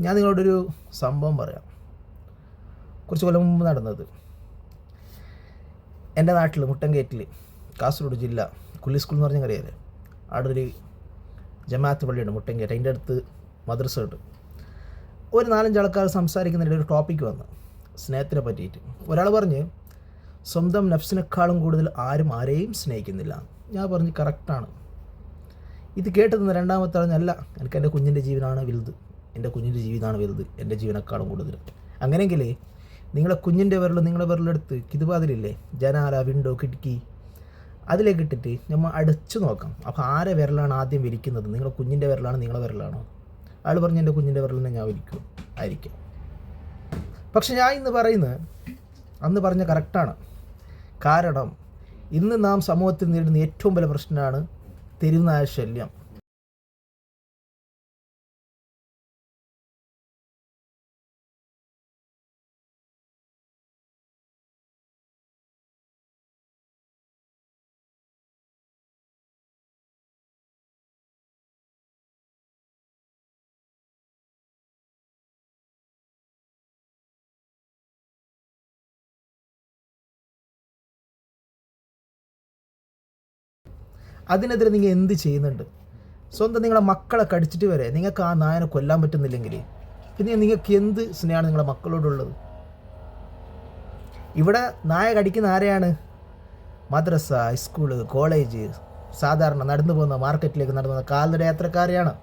ഞാൻ നിങ്ങളോടൊരു സംഭവം പറയാം. കുറച്ച് കൊല്ലം മുമ്പ് നടന്നത്. എന്റെ നാട്ടിൽ മുട്ടൻകേറ്റിൽ കാസർഗോഡ് ജില്ല കുള്ളി സ്കൂൾ എന്ന് പറഞ്ഞ കറിയാതെ അവിടെ ഒരു ജമാഅത്ത് പള്ളിയുണ്ട് മുട്ടൻകേറ്റ് അതിന്റെ അടുത്ത് മദ്രസ ഉണ്ട്. ഒരു നാലഞ്ച് ആൾക്കാർ സംസാരിക്കുന്നതിന്റെ ഒരു ടോപ്പിക്ക് വന്നു. സ്നേഹത്തിനെ പറ്റിയിട്ട്. ഒരാൾ പറഞ്ഞ് സ്വന്തം നഫ്സിനേക്കാളും കൂടുതൽ ആരും ആരെയും സ്നേഹിക്കുന്നില്ല. ഞാൻ പറഞ്ഞ് കറക്റ്റാണ് ഇത് കേട്ടതെന്ന് രണ്ടാമത്തെ പറഞ്ഞല്ല എനിക്ക് എന്റെ കുഞ്ഞിന്റെ ജീവനാണ് വലുത്. എന്റെ കുഞ്ഞിന്റെ ജീവിതമാണ് വലുത് എന്റെ ജീവനക്കാളും കൂടുതൽ. അങ്ങനെയെങ്കിൽ നിങ്ങളെ കുഞ്ഞിന്റെ വിരൽ നിങ്ങളെ വിരലെടുത്ത് കിതുവാതിലില്ലേ ജനാല വിൻഡോ കിടക്കി അതിലേക്ക് ഇട്ടിട്ട് നമ്മൾ അടച്ചു നോക്കാം. അപ്പോൾ ആരെ വിരലാണ് ആദ്യം വിരിക്കുന്നത്? നിങ്ങളെ കുഞ്ഞിന്റെ വിരലാണ് നിങ്ങളെ വിരലാണോ? അയാൾ പറഞ്ഞു എന്റെ കുഞ്ഞിന്റെ വിരലിനെ ഞാൻ വിരിക്കും ആയിരിക്കും. പക്ഷെ ഞാൻ ഇന്ന് പറയുന്നത് അന്ന് പറഞ്ഞ കറക്റ്റാണ് കാരണം ഇന്ന് നാം സമൂഹത്തിൽ നേരിടുന്ന ഏറ്റവും വലിയ പ്രശ്നമാണ് തെരുവുനായ ശല്യം. അതിനെതിരെ നിങ്ങൾ എന്ത് ചെയ്യുന്നുണ്ട്? സ്വന്തം നിങ്ങളുടെ മക്കളെ കടിച്ചിട്ട് വരെ നിങ്ങൾക്ക് ആ നായനെ കൊല്ലാൻ പറ്റുന്നില്ലെങ്കിൽ പിന്നെ നിങ്ങൾക്ക് എന്ത് സ്നേഹമാണ് നിങ്ങളുടെ മക്കളോടുള്ളത്? ഇവിടെ നായ കടിക്കുന്ന ആരെയാണ്? മദ്രസ സ്കൂൾ കോളേജ് സാധാരണ നടന്നു പോകുന്ന മാർക്കറ്റിലേക്ക് നടന്നു പോകുന്ന കാൽനട യാത്രക്കാരെയാണ്.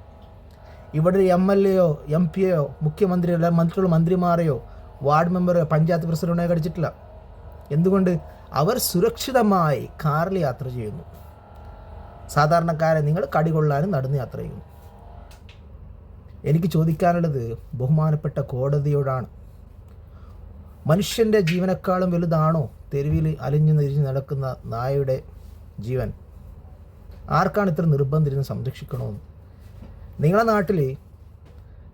ഇവിടെ ഒരു എം എൽ എയോ എം പി എയോ മുഖ്യമന്ത്രിയോ അല്ലെങ്കിൽ മറ്റുള്ള മന്ത്രിമാരെയോ വാർഡ് മെമ്പറോ പഞ്ചായത്ത് പ്രസിഡന്റോ കടിച്ചിട്ടില്ല. എന്തുകൊണ്ട്? അവർ സുരക്ഷിതമായി കാറിൽ യാത്ര ചെയ്യുന്നു. സാധാരണക്കാരെ നിങ്ങൾ കടികൊള്ളാനും നടന്ന് യാത്ര ചെയ്യുന്നു എനിക്ക് ചോദിക്കാനുള്ളത് ബഹുമാനപ്പെട്ട കോടതിയോടാണ്. മനുഷ്യന്റെ ജീവനേക്കാളും വലുതാണോ തെരുവിൽ അലിഞ്ഞു നിരിഞ്ഞ് നടക്കുന്ന നായയുടെ ജീവൻ? ആർക്കാണ് ഇത്ര നിർബന്ധിരുന്ന് സംരക്ഷിക്കണമെന്ന്? നിങ്ങളെ നാട്ടിൽ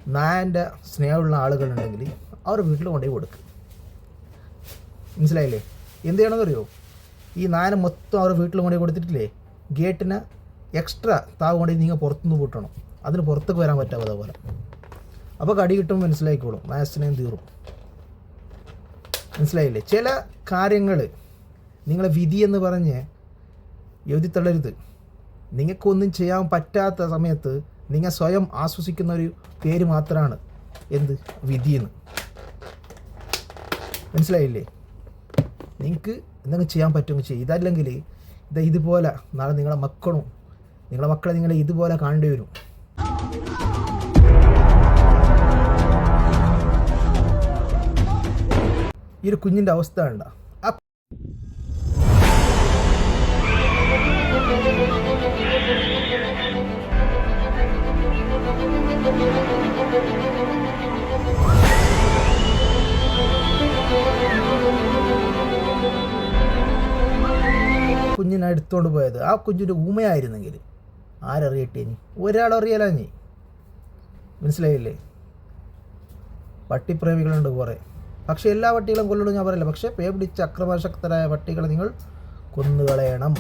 നായന്റെ സ്നേഹമുള്ള ആളുകളുണ്ടെങ്കിൽ അവർ വീട്ടിൽ കൊണ്ടുപോയി കൊടുക്കുക മനസ്സിലായില്ലേ? എന്ത് ചെയ്യണമെന്നറിയോ? ഈ നായനെ മൊത്തം അവർ വീട്ടിൽ കൊണ്ടുപോയി കൊടുത്തിട്ടില്ലേ? ഗേറ്റിന് എക്സ്ട്രാ താവ് കൊണ്ട് നിങ്ങൾ പുറത്തുനിന്ന് പൂട്ടണം. അതിന് പുറത്തേക്ക് വരാൻ പറ്റാതെ അതേപോലെ അപ്പോൾ കടി കിട്ടും മനസ്സിലായിക്കോളും നായ സ്നേഹം തീറും മനസ്സിലായില്ലേ? ചില കാര്യങ്ങൾ നിങ്ങളെ വിധി എന്ന് പറഞ്ഞ് എഴുതി തള്ളരുത് നിങ്ങൾക്കൊന്നും ചെയ്യാൻ പറ്റാത്ത സമയത്ത് നിങ്ങൾ സ്വയം ആശ്വസിക്കുന്ന ഒരു പേര് മാത്രമാണ് എന്ത്? വിധിയെന്ന് മനസ്സിലായില്ലേ? നിങ്ങൾക്ക് എന്തെങ്കിലും ചെയ്യാൻ പറ്റുമെങ്കിൽ ചെയ്യും. ഇതല്ലെങ്കിൽ ഇത് ഇതുപോലെ നാളെ നിങ്ങളെ മക്കളും നിങ്ങളെ മക്കളെ നിങ്ങളെ ഇതുപോലെ കാണേണ്ടി വരും. ഈ ഒരു കുഞ്ഞിന്റെ അവസ്ഥ ഉണ്ട കുഞ്ഞിനെ എടുത്തുകൊണ്ട് പോയത്. ആ കുഞ്ഞിന്റെ ഊമയായിരുന്നെങ്കിൽ. ആരറിയട്ടെ ഇനി? ഒരാളറിയാലോ നീ മനസ്സിലായില്ലേ? പട്ടിപ്രേമികളുണ്ട് കുറേ. പക്ഷേ എല്ലാ പട്ടികളും കൊല്ലണം ഞാൻ പറയില്ല. പക്ഷേ പേ പിടിച്ച അക്രമാസക്തരായ പട്ടികളെ നിങ്ങൾ കൊന്നുകളയണം.